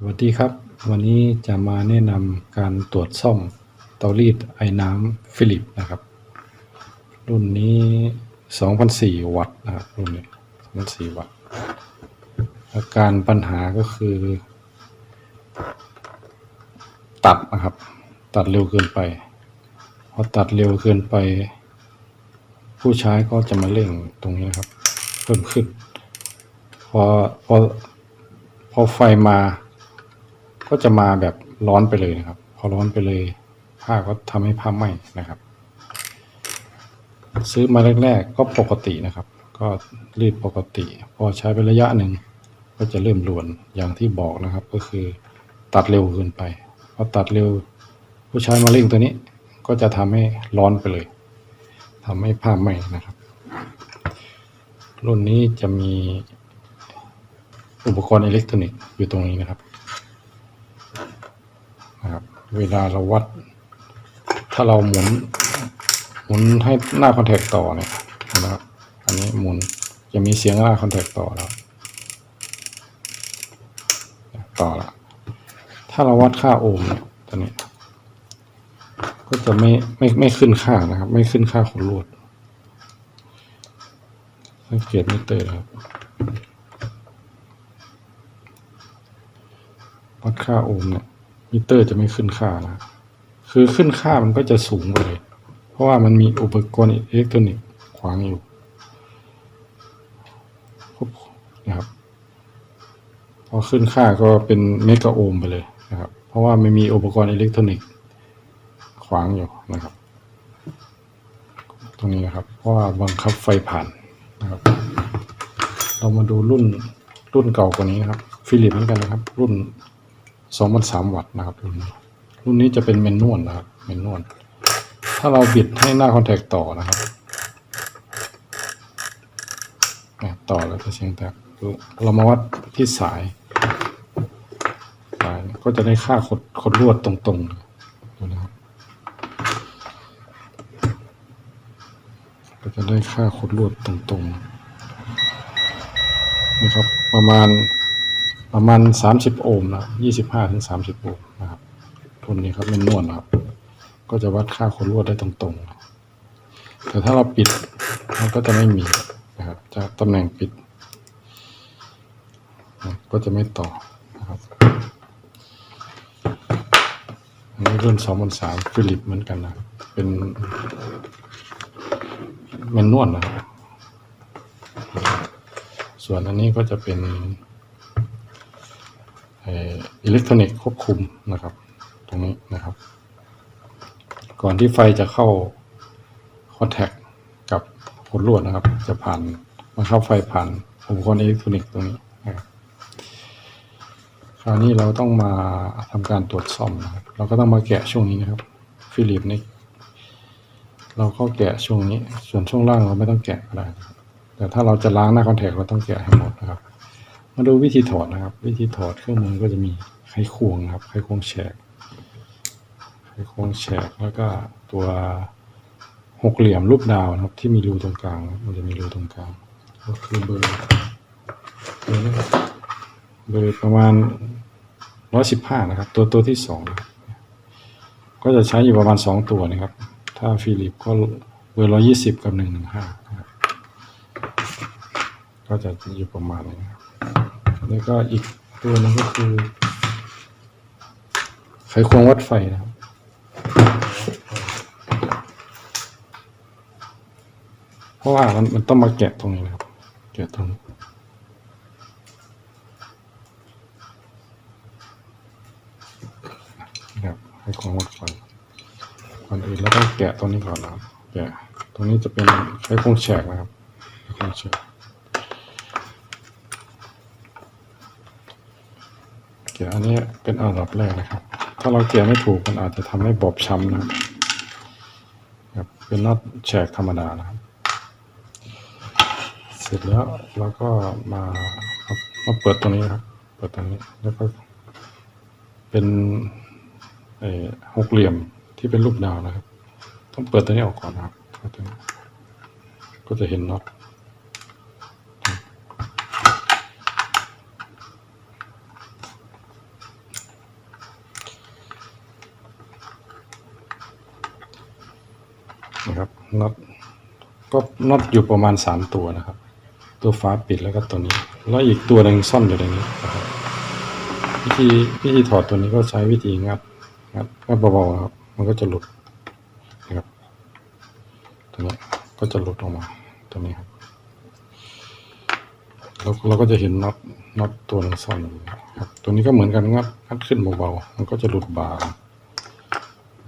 สวัสดีครับ วันนี้จะมาแนะนำการตรวจซ่อมเตารีดไอ้น้ำฟิลิปนะครับ รุ่นนี้ 2,004 วัตต์นะครับรุ่นนี้2,004 วัตต์อาการปัญหาก็คือ ตัดนะครับ ตัดเร็วเกินไปพอตัดเร็วเกินไป ผู้ใช้ก็จะมาเร่งตรงนี้นะครับ เพิ่มขึ้น พอพอพอไฟมา ก็จะมาแบบร้อนไปเลยนะครับ พอร้อนไปเลยผ้าก็ทำให้ผ้าไหม้นะครับ ซื้อมาแรก ๆ ก็ปกตินะครับ ก็รีดปกติ พอใช้ไประยะหนึ่งก็จะเริ่มรวนอย่างที่บอกนะครับ ก็คือตัดเร็วเกินไปพอตัดเร็วผู้ใช้มาเร่งตัวนี้ ก็จะทำให้ร้อนไปเลยทำให้ผ้าไหม้นะครับ รุ่นนี้จะมีอุปกรณ์อิเล็กทรอนิกส์อยู่ตรงนี้นะครับ เวลาเราวัด ถ้าเราหมุน หมุนให้หน้าคอนแทคต่อเนี่ยนะครับ อันนี้หมุนจะมีเสียงหน้าคอนแทคต่อแล้วต่อละถ้าเราวัดค่าโอห์มเนี่ยตัวนี้ ก็จะไม่ไม่ไม่ขึ้นค่านะครับ ไม่ขึ้นค่าของลวดสังเกตมิเตอร์นครับวัดค่าโอห์มเนี่ย มิเตอร์จะไม่ขึ้นค่านะคือขึ้นค่ามันก็จะสูงไปเลย เพราะว่ามันมีอุปกรณ์อิเล็กทรอนิกส์ขวางอยู่นะครับพอขึ้นค่าก็เป็นเมกะโอห์มไปเลยนะครับ เพราะว่าไม่มีอุปกรณ์อิเล็กทรอนิกส์ขวางอยู่นะครับ ตรงนี้นะครับ เพราะว่าบังคับไฟผ่านนะครับ เรามาดูรุ่นรุ่นเก่ากว่านี้นะครับ ฟิลิปเหมือนกันนะครับ รุ่น 2,003วัตต์นะครับรุ่นนี้รุ่นนี้จะเป็นเมนนวลนะครับเมนนวลถ้าเราบิดให้หน้าคอนแทคต่อนะครับต่อแล้วจะเสียงแตกเรามาวัดที่สายสายก็จะได้ค่าขดขดลวดตรงๆดูนะครับก็จะได้ค่าขดลวดตรงๆนะครับประมาณ ประมาณ 30 โอห์มนะ25ถึง30 โอห์มนะครับทุนนี้ครับเป็นนวลนะครับ ก็จะวัดค่าขดลวดได้ตรงๆ แต่ถ้าเราปิดมันก็จะไม่มีนะครับจะตำแหน่งปิดนะก็จะไม่ต่อนะครับอันนี้รุ่น2 0 3ฟิลิปเหมือนกันนะ เป็นเมนนวลนะครับ ส่วนอันนี้ก็จะเป็น อิเล็กทรอนิกส์ควบคุมนะครับ ตรงนี้นะครับ ก่อนที่ไฟจะเข้าคอนแทคกับผลลวดนะครับ จะผ่านมาเข้าไฟผ่านอุปกรณ์อิเล็กทรอนิกส์ตรงนี้นะครับคราวนี้เราต้องมาทำการตรวจซ่อมนะครับเราก็ต้องมาแกะช่วงนี้นะครับ ฟิลิปนี่เราก็แกะช่วงนี้ ส่วนช่วงล่างเราไม่ต้องแกะก็ได้นะครับแต่ถ้าเราจะล้างหน้าคอนแทคเราต้องแกะให้หมดนะครับ มาดูวิธีถอดนะครับ วิธีถอดเครื่องมือก็จะมี ไขควงครับไขควงแฉกไขควงแฉกแล้วก็ตัวหกเหลี่ยมรูปดาวนะครับ ที่มีรูตรงกลาง มันจะมีรูตรงกลาง ก็คือเบอร์เบอร์เบอร์ประมาณร้อยสิบห้านะครับ ตัวตัวที่สองก็จะใช้อยู่ประมาณสองตัวนะครับ ถ้าฟิลิปก็เบอร์ร้อยี่สิบกับหนึ่งหนึ่งห้าก็จะอยู่ประมาณนี้ครับแล้วก็อีกตัวหนึงก็คือ ไขควงวัดไฟนะครับ เพราะว่ามันมันต้องมาแกะตรงนี้นะครับ แกะตรงนี้ครับไขควงวัดไฟก่อนอื่นเราต้องแกะตรงนี้ก่อนนะครับ แกะตรงนี้จะเป็นไขควงแฉกนะครับไขควงแฉกแกะอันนี้เป็นอันดับแรกนะครับ ถ้าเราแกะไม่ถูกมันอาจจะทำให้บอบช้ำนะครับบเป็นน็อตแฉกธรรมดานะครับเสร็จแล้วเราก็มามาเปิดตรงนี้ครับ เปิดตรงนี้แล้วก็เป็นหกเหลี่ยมที่เป็นรูปดาวนะครับ ต้องเปิดตัวนี้ออกก่อนนะครับก็จะเห็นน็อต นะครับน็อตก็ น็อตอยู่ประมาณสามตัวนะครับ ตัวฝาปิดแล้วก็ตัวนี้ แล้วอีกตัวหนึ่งซ่อนอยู่ในนี้นะครับวิธีวิธีถอดตัวนี้ก็ใช้วิธีงัดงัดงัดเบาๆครับ มันก็จะหลุดนะครับตัวนี้ก็จะหลุดออกมาตัวนี้ครับเราเราก็จะเห็นน็อตน็อตตัวหนึงซ่อนอยู่ครับ ตัวนี้ก็เหมือนกันงัดงัดขึ้นเบาๆมันก็จะหลุดบา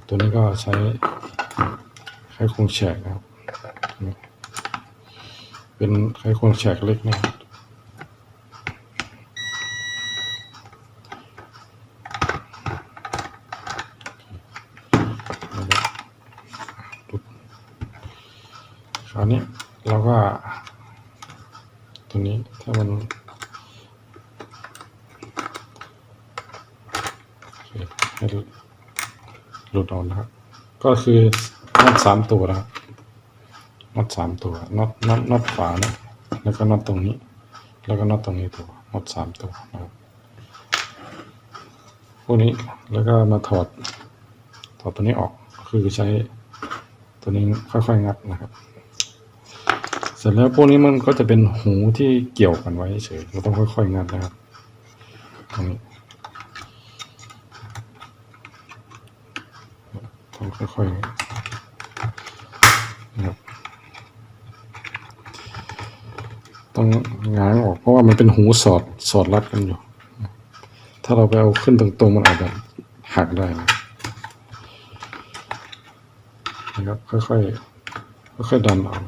ตัวนี้ก็ใช้ไขคงแฉกครับ เป็นไขควงแฉกเล็กนะครับปุ๊บคราวนี้เราก็ ตัวนี้ถ้ามันให้หลุดออกนะครับ ก็คือน็อตสามตัวนะครับ น็อตสามตัวน็อตน็อตน็อตฝานะแล้วก็น็อตตรงนี้ แล้วก็น็อตตรงนี้ตัวน็อตสามตัวนะครับพวกนี้แล้วก็มาถอดถอดตัวนี้ออกคือใช้ตัวนี้ค่อยๆงัดนะครับ เสร็จแล้วพวกนี้มันก็จะเป็นหูที่เกี่ยวกันไว้เฉยเราต้องค่อยๆงัดนะครับตรงนี้ต้องค่อยๆนะครับต้อ ง้างออกเพราะว่ามันเป็นหูสอดสอดรัดกันอยู่ ถ้าเราไปเอาขึ้นตรงๆมันอาจจะหักได้นะครับค่อยๆค่อยๆดันออก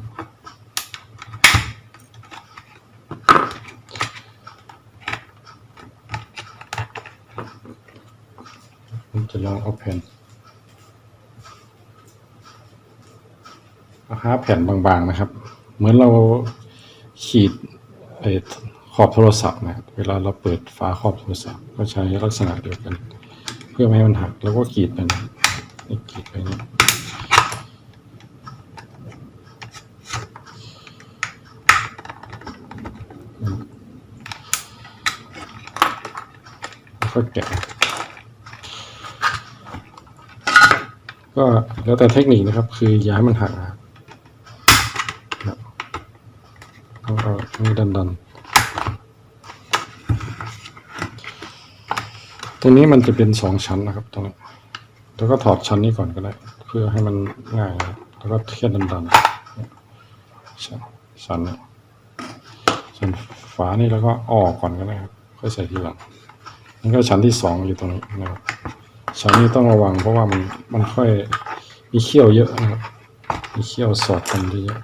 ผมจะลองเอาแผ่นเอาหาแผ่นบางๆนะครับ เหมือนเราขีด ไอ้ขอบโทรศัพท์นะครับ เวลาเราเปิดฝาขอบโทรศัพท์ ก็ใช้ลักษณะเดียวกัน เพื่อไม่ให้มันหักแล้วก็กรีดไปนะนี่กรีดไปนี่แล้วก็แกะก็แล้วแต่เทคนิคนะครับ คืออย่าให้มันหักนะครับเอาเอาตรงนี้ ดันดันตรงนี้มันจะเป็นสองชั้นนะครับตรงนี้แล้วก็ถอดชั้นนี้ก่อนก็ได้ เพื่อให้มันง่ายนะแล้วก็แค่ดันดันชั้นชั้นส่วนฝานี่แล้วก็ออกก่อนก็ได้ครับค่อยใส่ทีหลังนี่ก็ชั้นที่สองอยู่ตรงนี้นะครับชั้นนี้ต้องระวังเพราะว่ามันมันค่อยมีเขี้ยวเยอะนะครับมีเขี้ยวสอดกันเยอะ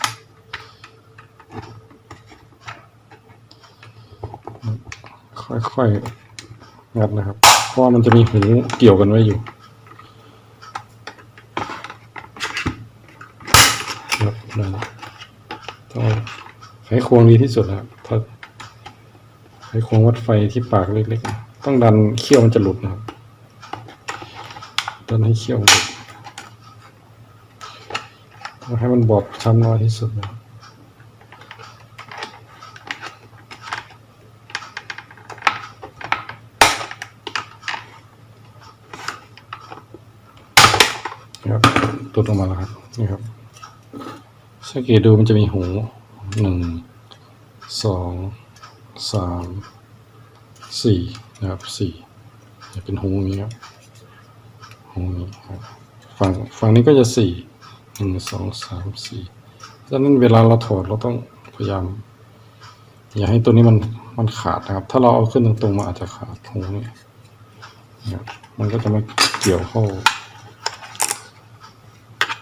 ค่อยๆงัดนะครับ เพราะมันจะมีหูเกี่ยวกันไว้อยู่ครับได้แล้วต้องไขควงดีที่สุดนะครับถ้าไขควงวัดไฟที่ปากเล็กๆ ต้องดันเขี้ยวมันจะหลุดนะครับ ดันให้เขี้ยวหลุดให้มันบอบช้ำน้อยที่สุดนะครับนะครับตุดออก มาแล้วครับนี่ครับสังเกตดูมันจะมีหูหนึ่งสองสามสี่นะครับสี่จะเป็นหูอย่างนี้ครับหูนี้ครับฝั่งฝั่งนี้ก็จะสี่หนึ่งสองสามสี่ดังนั้นเวลาเราถอดเราต้องพยายาม อย่าให้ตัวนี้มันมันขาดนะครับ ถ้าเราเอาขึ้นตรงๆมันอาจจะขาดหูนี้นะมันก็จะมาเกี่ยวเข้า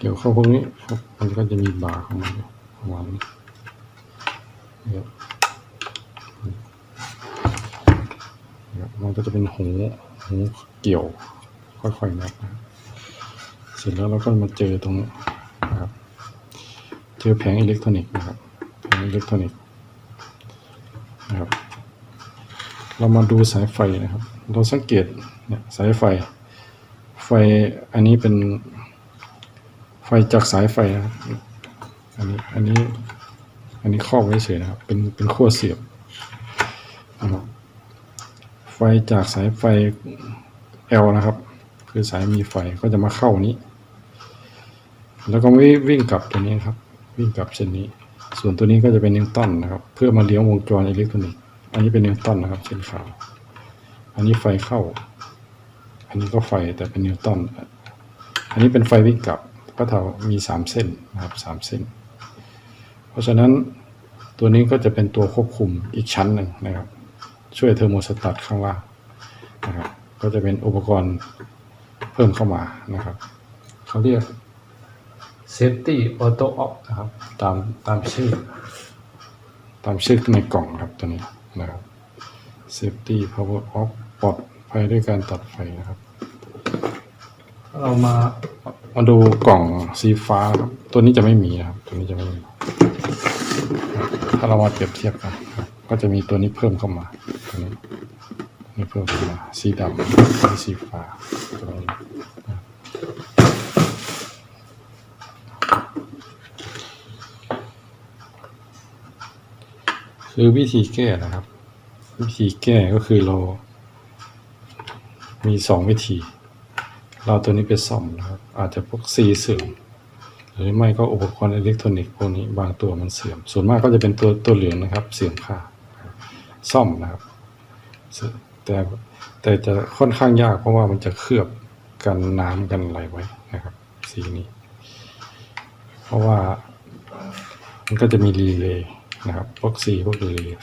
กี่ยวเข้าพวกนี้ครับ มันก็จะมีบาร์ของมันอยู่ประมาณนี้นะครับมันก็จะเป็นหูหูเกี่ยว ค่อยๆนับนะครับเสร็จแล้วเราก็มาเจอตรงนี้นะครับ เจอแผงอิเล็กทรอนิกส์นะครับแผงอิเล็กทรอนิกส์นะครับ เรามาดูสายไฟนะครับ เราสังเกตเนี่ยสายไฟ ไฟอันนี้เป็น ไฟจากสายไฟนะครับอันนี้อันนี้ อันนี้ครอบไว้เฉยนะครับ เป็นเป็นขั้วเสียบนะครับไฟจากสายไฟ L นะครับ คือสายมีไฟก็จะมาเข้านี้ แล้วก็วิ่งวิ่งกลับตัวนี้ครับ วิ่งกลับเส้นนี้ ส่วนตัวนี้ก็จะเป็นนิวตันนะครับ เพื่อมาเลี้ยงวงจรอิเล็กทรอนิกส์อันนี้เป็นนิวตันนะครับเส้นขาวอันนี้ไฟเข้า อันนี้ก็ไฟแต่เป็นนิวตันอันนี้เป็นไฟวิ่งกลับ ก็เท่ามีสามเส้นนะครับสามเส้น เพราะฉะนั้นตัวนี้ก็จะเป็นตัวควบคุมอีกชั้นหนึ่งนะครับ ช่วยเทอร์โมสตัตข้างล่างนะครับก็จะเป็นอุปกรณ์เพิ่มเข้ามานะครับเขาเรียก Safety Auto Off นะครับตามตามชื่อ ตามชื่อในกล่องครับตัวนี้นะครับ Safety Power Off ปลอดภัยด้วยการตัดไฟนะครับ เรามามาดูกล่องสีฟ้าครับ ตัวนี้จะไม่มีครับ ตัวนี้จะไม่มี ถ้าเรามาเปรียบเทียบกันก็จะมีตัวนี้เพิ่มเข้ามาตัวนี้นี่เพิ่มเข้ามาสีดำนี่สีฟ้าตัวนี้คือวิธีแก้นะครับ วิธีแก้ก็คือเรา มีสองวิธี เราตัวนี้ไปซ่อมนะครับ อาจจะพวกซีเสื่อมหรือไม่ก็อุปกรณ์อิเล็กทรอนิกส์พวกนี้บางตัวมันเสื่อม ส่วนมากก็จะเป็นตัวตัวเหลืองนะครับ เสื่อมค่าซ่อมนะครับ แต่แต่จะค่อนข้างยากเพราะว่ามันจะเคลือบกันน้ำกันอะไรไว้นะครับ สีนี้ เพราะว่ามันก็จะมีรีเลย์นะครับ พวกซีพวกรีเลย์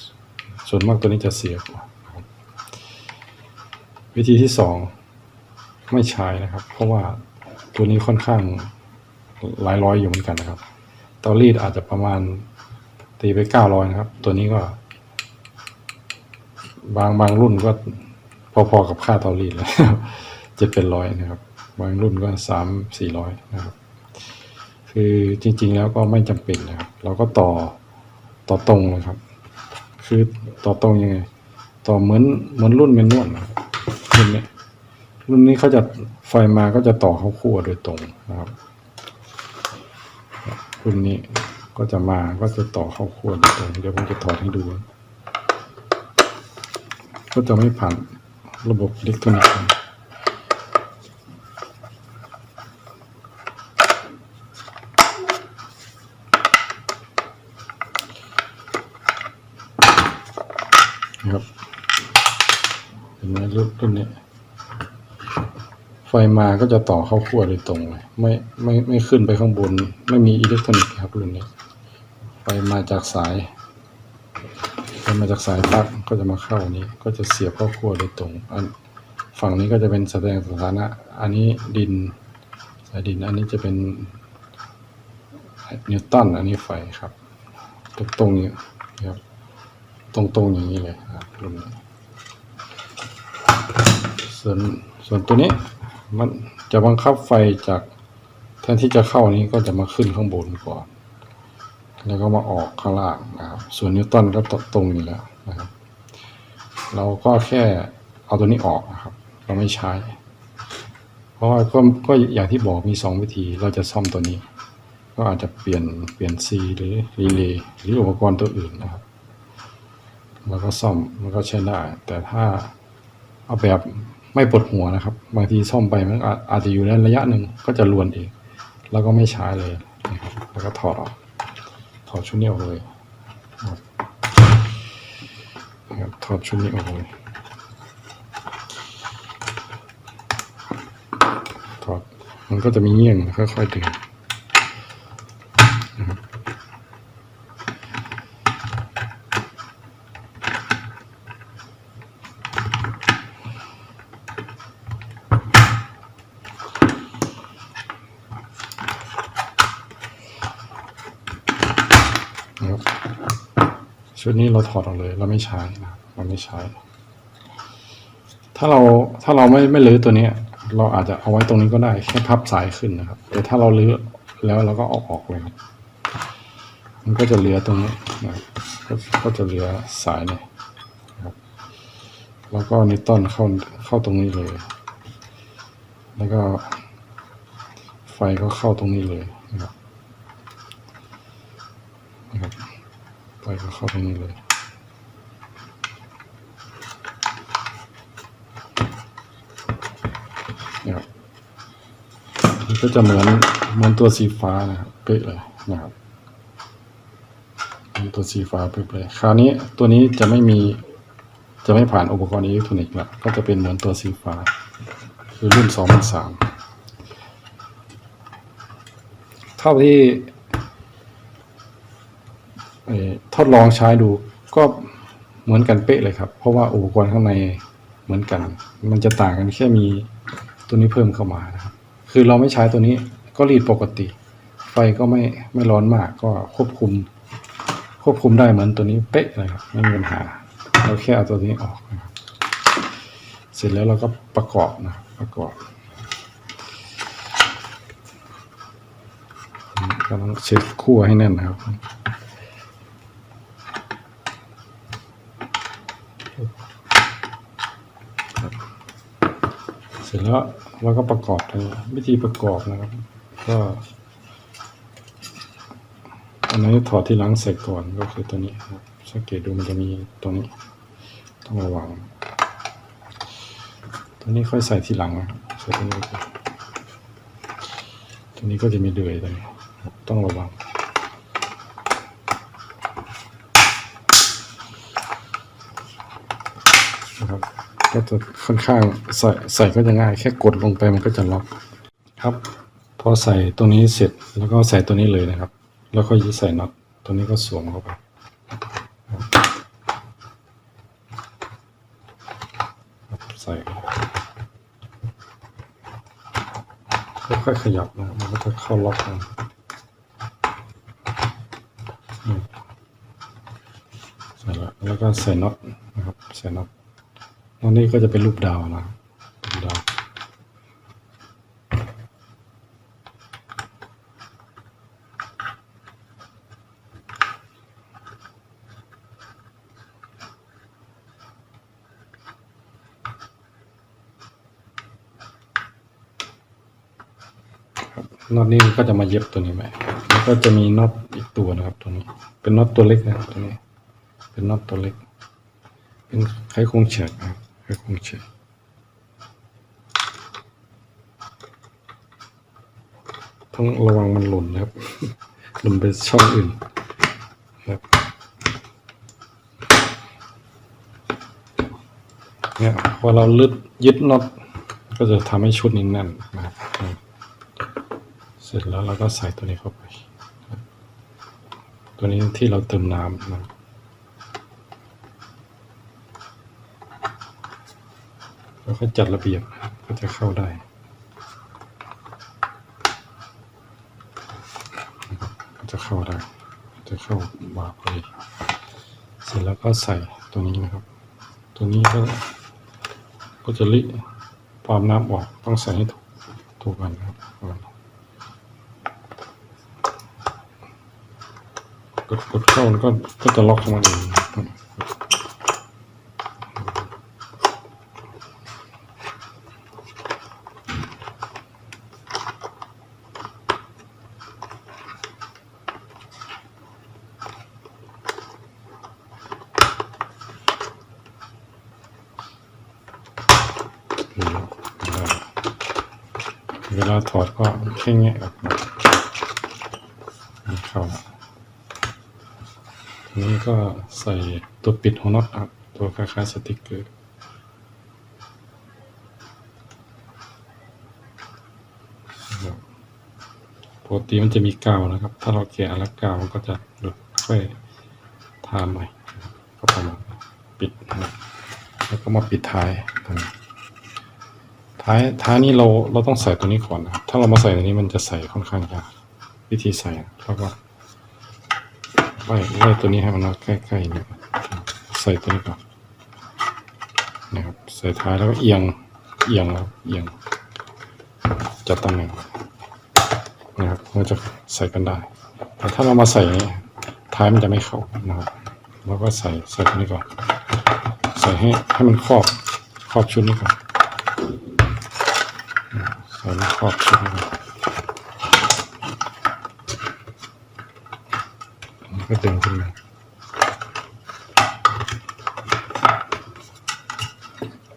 ส่วนมากตัวนี้จะเสียกว่าวิธีที่สอง ไม่ใช้นะครับ เพราะว่าตัวนี้ค่อนข้างหลายร้อยอยู่เหมือนกันนะครับ เตารีดอาจจะประมาณตีไปเก้าร้อยนะครับ ตัวนี้ก็ บางบางรุ่นก็พอๆกับค่าเตารีดเลยจะเป็นร้อยนะครับ บางรุ่นก็สามสี่ร้อยนะครับ คือจริง ๆ แล้วก็ไม่จำเป็นนะครับ เราก็ต่อต่อตรงเลยครับ คือต่อตรงยังไง ต่อเหมือนเหมือนรุ่นเมนนวลนะครับรุ่นเนี้ย รุ่นนี้เขาจะไฟมาก็จะต่อเข้าขั้วโดยตรงนะครับรุ่นนี้ก็จะมาก็จะต่อเข้าขั้วโดยตรงเดี๋ยวผมจะถอดให้ดู ก็จะไม่ผ่านระบบอิเล็กทรอนิกส์นะครับเห็นไหมรุ่นรุ่นนี้ ไฟมาก็จะต่อเข้าขั้วโดยตรงเลย ไม่ไม่ไม่ขึ้นไปข้างบน ไม่มีอิเล็กทรอนิกส์ครับรุ่นนี้ ไฟมาจากสายไฟมาจากสายปลั๊กก็จะมาเข้านี้ ก็จะเสียบเข้าขั้วโดยตรงอันฝั่งนี้ก็จะเป็นแสดงสถานะ อันนี้ดินสายดิน อันนี้จะเป็นนิวตัน อันนี้ไฟครับ ตรงตรงนี้ครับ ตรงตรงอย่างนี้เลยครับรุ่นนี้ส่วนส่วนตัวนี้ มันจะบังคับไฟจากแทนที่จะเข้านี้ก็จะมาขึ้นข้างบนก่อน แล้วก็มาออกข้างล่างนะครับ ส่วนนิวตันก็ตรงอยู่แล้วนะครับ เราก็แค่เอาตัวนี้ออกนะครับ เราไม่ใช้ เพราะว่าก็ก็อย่างที่บอกมีสองวิธีเราจะซ่อมตัวนี้ ก็อาจจะเปลี่ยนเปลี่ยนซีหรือรีเลย์หรืออุปกรณ์ตัวอื่นนะครับแล้วก็ซ่อมมันก็ใช้ได้ แต่ถ้าเอาแบบ ไม่ปวดหัวนะครับ บางทีซ่อมไปมันอาจจะอยู่ในระยะหนึ่งก็จะลวนเองแล้วก็ไม่ใช้เลยนะครับแล้วก็ถอดออกถอดชุดนี้ออกเลยนะครับนะครับถอดชุดนี้ออกเลยถอดมันก็จะมีเงี้ยงค่อยๆดึงนะครับ นะครับ ชุดนี้เราถอดออกเลย เราไม่ใช้นะเราไม่ใช้ ถ้าเราถ้าเราไม่ไม่ลื้อตัวนี้เราอาจจะเอาไว้ตรงนี้ก็ได้แค่พับสายขึ้นนะครับ แต่ถ้าเราลื้อแล้วเราก็ออกออกเลยครับมันก็จะเหลือตรงนี้นะก็ก็จะเหลือสายเนี่ยครับ แล้วก็นิวตันเข้าเข้าตรงนี้เลย แล้วก็ไฟก็เข้าตรงนี้เลยนะครับไป ก็เข้าตรงนี้เลยนะครับมันก็จะเหมือนเหมือนตัวสีฟ้านะครับเป๊ะเลยนะครับตัวสีฟ้าเป๊ะเลยคราวนี้ตัวนี้จะไม่มีจะไม่ผ่านอุปกรณ์อิเล็กทรอนิกส์ละก็จะเป็นเหมือนตัวสีฟ้า คือรุ่นสองพันสามเท่าที่ ทดลองใช้ดูก็เหมือนกันเป๊ะเลยครับ เพราะว่าอุปกรณ์ข้างในเหมือนกัน มันจะต่างกันแค่มีตัวนี้เพิ่มเข้ามานะครับ คือเราไม่ใช้ตัวนี้ก็รีดปกติ ไฟก็ไม่ไม่ร้อนมากก็ควบคุม ควบคุมได้เหมือนตัวนี้เป๊ะเลยครับไม่มีปัญหา เราแค่เอาตัวนี้ออกนะครับเสร็จแล้วเราก็ประกอบนะประกอบก็ต้องเช็คคู่วให้แน่นนะครับ สร็จแล้วเราก็ประกอบเลยวิธีประกอบนะครับ ก็อันนี้ถอดที่หลังเสร็จก่อนก็คือตัวนี้ครับสังเกตดูมันจะมีตัวนี้ ต้องระวัง ตัวนี้ค่อยใส่ทีหลังนะครับใส่ตัวนี้ตัวนี้ก็จะมีเดือยตัวนี้ต้องระวัง นะครับ ก็จะค่อนข้างใส่ใส่ก็จะง่ายแค่กดลงไปมันก็จะล็อกครับ พอใส่ตัวนี้เสร็จแล้วก็ใส่ตัวนี้เลยนะครับ แล้วก็ใส่น็อตตัวนี้ก็สวมเข้าไปใส่ค่อยๆขยับนะมันก็จะเข้าล็อกนะใส่แล้วแล้วก็ใส่น็อตนะครับใส่น็อต อตนี้ก็จะเป็นรูปดาวนะดาวครับน็อตนี้ก็จะมาเย็บตัวนี้ไหมแล้วก็จะมีน็อตอีกตัวนะครับ ตัวนี้ เป็นน็อตตัวเล็กนะครับตัวนี้ เป็นน็อตตัวเล็ก เป็นไขควงเฉียดนะครับ ไขควงเฉียดต้องระวังมันหล่นนะครับ หล่นไปช่องอื่นนะครับเนี่ยพอเราลึดยึดน็อตก็จะทำให้ชุดนี้แน่นนะครับ เสร็จแล้วเราก็ใส่ตัวนี้เข้าไป ตัวนี้ที่เราเติมน้ำนะครับ แล้วก็จัดระเบียบก็จะเข้าได้ ก็จะเข้าได้ จะเข้าบาพอดีเสร็จแล้วก็ใส่ตัวนี้นะครับ ตัวนี้ก็ก็จะลิปามน้ำออกต้องใส่ให้ถูกถูกกันนะครับกกันกดกดเข้าแล้วก็ก็จะล็อกของมันเองครับเวลาถอดก็แค่แงะออกมาเข้าทีนี้ก็ใส่ตัวปิดของน็อตครับตัวคล้ายๆสติกเกอร์ปกติมันจะมีกาวนะครับ ถ้าเราแกะแล้วกาวมันก็จะหลุดค่อยทาใหม่ก็ประมาณปิดนะแล้วก็มาปิดท้ายตรงนี้ ท้ายท้ายนี้เราเราต้องใส่ตัวนี้ก่อนนะครับถ้าเรามาใส่ตัวนี้มันจะใส่ค่อนข้างยากวิธีใส่แล้วก็ไล่ไล่ตัวนี้ให้มันมาใกล้ๆนี่ใส่ตัวนี้ก่อนนะครับใส่ท้ายแล้วก็เอียงเอียงแล้วเอียงจัดตำแหน่งนะครับมันจะใส่กันได้ แต่ถ้าเรามาใส่นี้ท้ายมันจะไม่เข้านะครับเราก็ใส่ใส่ตัวนี้ก่อนใส่ให้ให้มันครอบครอบชุดนี้ก่อน ใส่ให้ครอบชุดนี้นก็ดึงขึ้นมา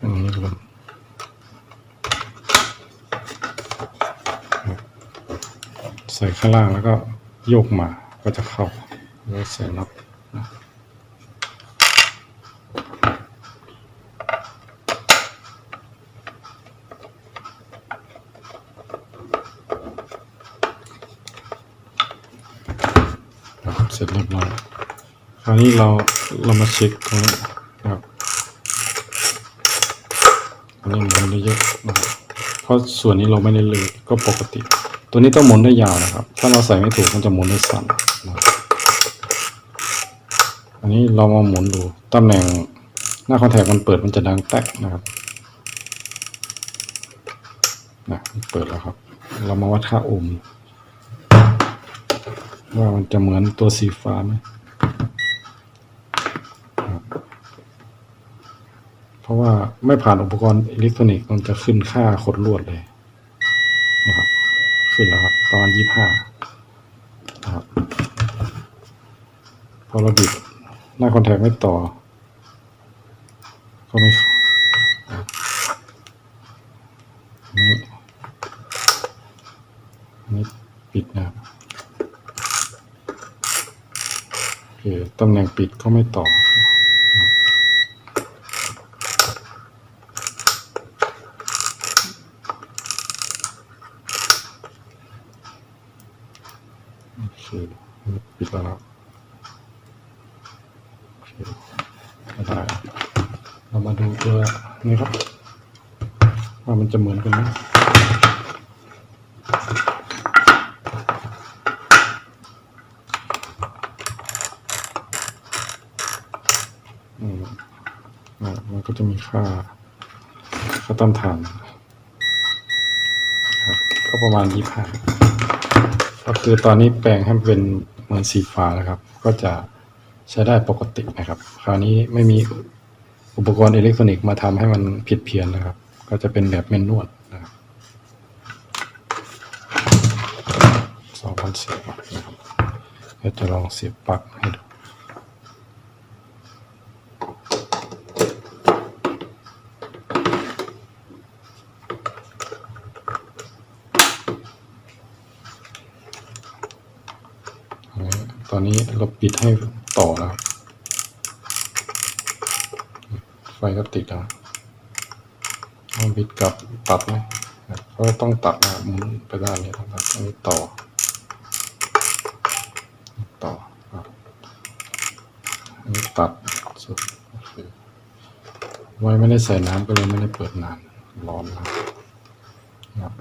อันนี้ลงใส่ข้างล่างแล้วก็โยกมาก็จะเข้าแล้วใส่น็อตนะครับ เสร็จเรียบร้อย คราวนี้เราเรามาเช็คตรงนี้นะครับอันนี้หมุนได้เยอะนะครับเพราะส่วนนี้เราไม่ได้เลยก็ปกติ ตัวนี้ต้องหมุนได้ยาวนะครับ ถ้าเราใส่ไม่ถูกมันจะหมุนได้สั้นนะอันนี้เรามาหมุนดูตำแหน่งหน้าคอนแทคมันเปิดมันจะดังแตกนะครับนะเปิดแล้วครับ เรามาวัดค่าโอห์ม ว่ามันจะเหมือนตัวสีฟ้าไหมเพราะว่าไม่ผ่านอุปกรณ์อิเล็กทรอนิกส์มันจะขึ้นค่าขดลวดเลยนะครับขึ้นแล้วครับประมาณยี่ห้าครับพอเราบิดหน้าคอนแทคไม่ต่อก็ไม่เข้าอันนี้อันนี้ปิดนะครับโอเคตำแหน่งปิดก็ไม่ตอบโอเคปิดแล้วนะครับโอเคไม่ได้เรามาดูตัวนี้ครับ ว่ามันจะเหมือนกันไหมอืมอะมัน ก็จะมีค่า ค่าต้านทานครับก็ประมาณยี่ห้าก็คือตอนนี้แปลงให้เป็นเหมือนสีฟ้าแล้วครับ ก็จะใช้ได้ปกตินะครับ คราวนี้ไม่มีอุปกรณ์อิเล็กทรอนิกส์มาทำให้มันผิดเพี้ยนนะครับ ก็จะเป็นแบบเมนนวลนะครับสองพันสิบนะครับเดี๋ยวจะลองเสียบปลั๊กให้ดู ตอนนี้เราปิดให้ต่อนะครับไฟก็ติดแล้วต้องบิดกลับตัดไหมก็ต้องตัดนะมุนไปด้านนี้นะครับอันนี้ต่อ ต่อครับอันนี้ตัดสุดไว้ไม่ได้ใส่น้ำก็เลยไม่ได้เปิดนานร้อนนะครับนะครับ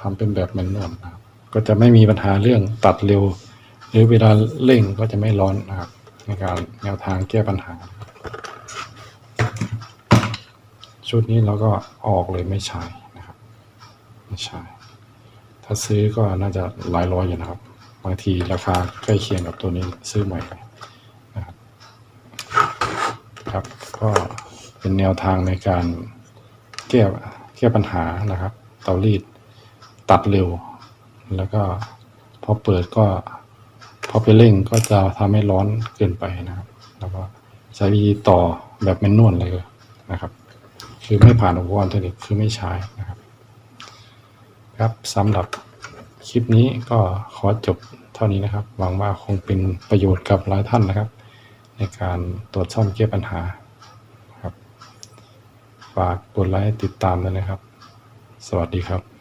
ทำเป็นแบบแมนนวลนะครับก็จะไม่มีปัญหาเรื่องตัดเร็ว หรือเวลาเร่งก็จะไม่ร้อนนะครับในการแนวทางแก้ปัญหา ชุดนี้เราก็ออกเลยไม่ใช้นะครับไม่ใช่ถ้าซื้อก็น่าจะหลายร้อยอยู่นะครับ บางทีราคาใกล้เคียงกับตัวนี้ซื้อใหม่นะครับครับก็เป็นแนวทางในการแก้แก้ปัญหานะครับ เตารีดตัดเร็ว แล้วก็พอเปิดก็ พอไปเร่งก็จะทำให้ร้อนเกินไปนะครับ แล้วก็ใช้วิธีต่อแบบแมนนวลเลยนะครับ คือไม่ผ่านอุปกรณ์ตัวนี้คือไม่ใช้นะครับ ครับสำหรับคลิปนี้ก็ขอจบเท่านี้นะครับ หวังว่าคงเป็นประโยชน์กับหลายท่านนะครับ ในการตรวจซ่อมแก้ปัญหาครับฝากกดไลค์ติดตามด้วยนะครับ สวัสดีครับ